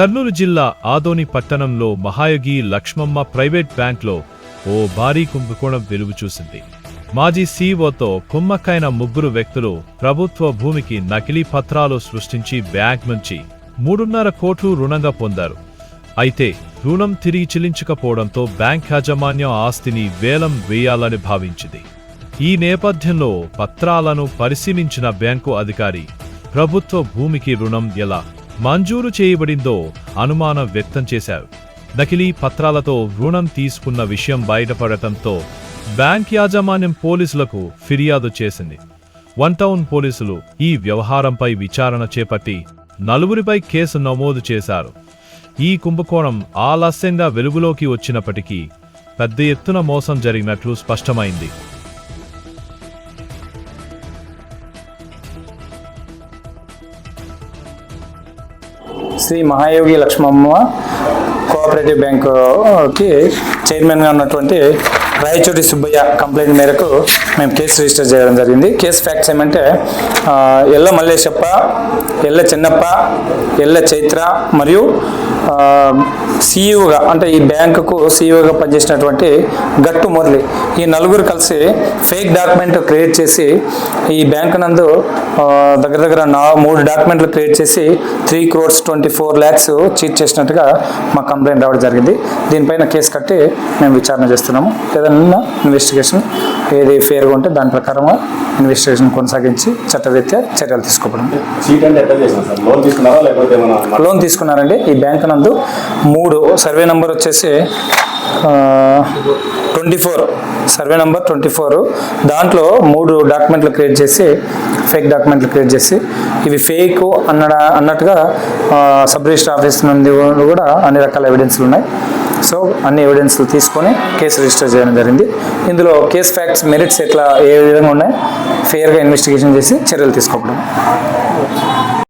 కర్నూలు జిల్లా ఆదోని పట్టణంలో మహాయోగి లక్ష్మమ్మ ప్రైవేట్ బ్యాంక్లో ఓ భారీ కుంభకోణం వెలుగు చూసింది మాజీ సీఈఓతో కుమ్మక్కైన ముగ్గురు వ్యక్తులు ప్రభుత్వ భూమికి నకిలీ పత్రాలు సృష్టించి బ్యాంక్ నుంచి మూడున్నర కోట్లు రుణంగా పొందారు. అయితే రుణం తిరిగి చెల్లించకపోవడంతో బ్యాంక్ యాజమాన్యం ఆస్తిని వేలం వేయాలని భావించింది. ఈ నేపథ్యంలో పత్రాలను పరిశీలించిన బ్యాంకు అధికారి ప్రభుత్వ భూమికి రుణం ఎలా? మంజూరు చేయబడిందో అనుమానం వ్యక్తం చేశారు. నకిలీ పత్రాలతో రుణం తీసుకున్న విషయం బయటపడటంతో బ్యాంక్ యాజమాన్యం పోలీసులకు ఫిర్యాదు చేసింది. వన్ టౌన్ పోలీసులు ఈ వ్యవహారంపై విచారణ చేపట్టి నలుగురిపై కేసు నమోదు చేశారు. ఈ కుంభకోణం ఆలస్యంగా వెలుగులోకి వచ్చినప్పటికీ పెద్ద ఎత్తున మోసం జరిగినట్లు స్పష్టమైంది. శ్రీ మహాయోగి లక్ష్మమ్మ కోఆపరేటివ్ బ్యాంకుకి చైర్మన్గా ఉన్నటువంటి రాయచూరి సుబ్బయ్య కంప్లైంట్ మేరకు మేము కేసు రిజిస్టర్ చేయడం జరిగింది. కేసు ఫ్యాక్ట్స్ ఏమంటే ఎల్ల మల్లేశప్ప ఎల్ల చిన్నప్ప ఎల్ల చైత్ర మరియు సీఈఓగా అంటే ఈ బ్యాంకుకు సీఈఓగా పనిచేసినటువంటి గట్టు మురళి ఈ నలుగురు కలిసి ఫేక్ డాక్యుమెంట్ క్రియేట్ చేసి ఈ బ్యాంకు నందు దగ్గర దగ్గర నా మూడు డాక్యుమెంట్లు క్రియేట్ చేసి three crores twenty four lakhs cheat చేసినట్టుగా మా కంప్లైంట్ రావడం జరిగింది. దీనిపైన కేసు కట్టి మేము విచారణ చేస్తున్నాము. ఏదైనా ఇన్వెస్టిగేషన్ ఏది ఫేర్గా ఉంటే దాని ప్రకారంగా ఇన్వెస్టిగేషన్ కొనసాగించి చట్టరీత్యా చర్యలు తీసుకోవడం. లోన్ తీసుకున్నారండి. ఈ బ్యాంక్ నందు మూడు సర్వే నంబర్ వచ్చేసి twenty four survey number twenty four దాంట్లో మూడు డాక్యుమెంట్లు క్రియేట్ చేసి ఫేక్ డాక్యుమెంట్లు క్రియేట్ చేసి ఇవి ఫేక్ అన్న అన్నట్టుగా సబ్ రిజిస్టర్ ఆఫీస్ నుండి కూడా అన్ని రకాల ఎవిడెన్స్లు ఉన్నాయి. సో అన్ని ఎవిడెన్స్లు తీసుకొని కేసు రిజిస్టర్ చేయడం జరిగింది. ఇందులో కేస్ ఫ్యాక్ట్స్ మెరిట్స్ ఎట్లా ఏ విధంగా ఉన్నాయి ఫెయిర్గా ఇన్వెస్టిగేషన్ చేసి చర్యలు తీసుకోవడం.